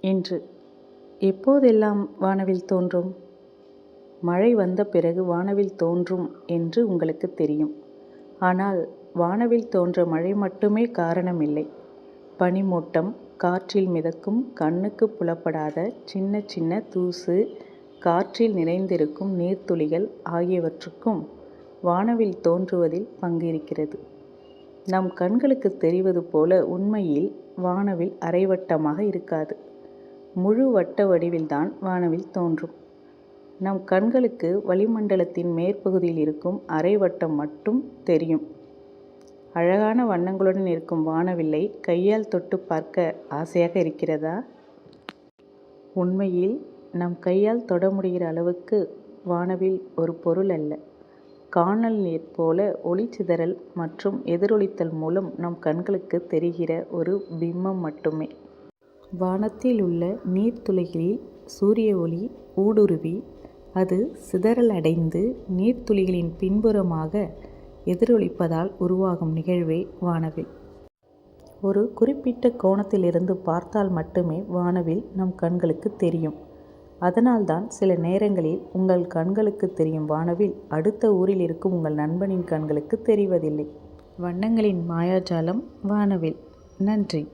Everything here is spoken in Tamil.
இன்று எப்போதெல்லாம் வானவில் தோன்றும்? மழை வந்த பிறகு வானவில் தோன்றும் என்று உங்களுக்கு தெரியும். ஆனால் வானவில் தோன்ற மழை மட்டுமே காரணமில்லை. பனிமூட்டம் காற்றில் மிதக்கும் கண்ணுக்கு புலப்படாத சின்ன சின்ன தூசு காற்றில் நிறைந்திருக்கும் நீர்த்துளிகள் ஆகியவற்றுக்கும் வானவில் தோன்றுவதில் பங்கிருக்கிறது. நம் கண்களுக்கு தெரிவது போல உண்மையில் வானவில் அரைவட்டமாக இருக்காது. முழு வட்ட வடிவில்தான் வானவில் தோன்றும். நம் கண்களுக்கு வளிமண்டலத்தின் மேற்பகுதியில் இருக்கும் அரை வட்டம் மட்டும் தெரியும். அழகான வண்ணங்களுடன் இருக்கும் வானவில்லை கையால் தொட்டு பார்க்க ஆசையாக இருக்கிறதா? உண்மையில் நம் கையால் தொட முடிகிற அளவுக்கு வானவில் ஒரு பொருள் அல்ல. காணல் நீர் போல ஒளிச்சிதறல் மற்றும் எதிரொலித்தல் மூலம் நம் கண்களுக்கு தெரிகிற ஒரு பிம்பம் மட்டுமே. வானத்தில் உள்ள நீர்த்துளிகளில் சூரிய ஒளி ஊடுருவி அது சிதறலடைந்து நீர்த்துளிகளின் பின்புறமாக எதிரொலிப்பதால் உருவாகும் நிகழ்வே வானவில். ஒரு குறிப்பிட்ட கோணத்திலிருந்து பார்த்தால் மட்டுமே வானவில் நம் கண்களுக்கு தெரியும். அதனால்தான் சில நேரங்களில் உங்கள் கண்களுக்கு தெரியும் வானவில் அடுத்த ஊரில் இருக்கும் உங்கள் நண்பனின் கண்களுக்கு தெரிவதில்லை. வண்ணங்களின் மாயாஜாலம் வானவில். நன்றி.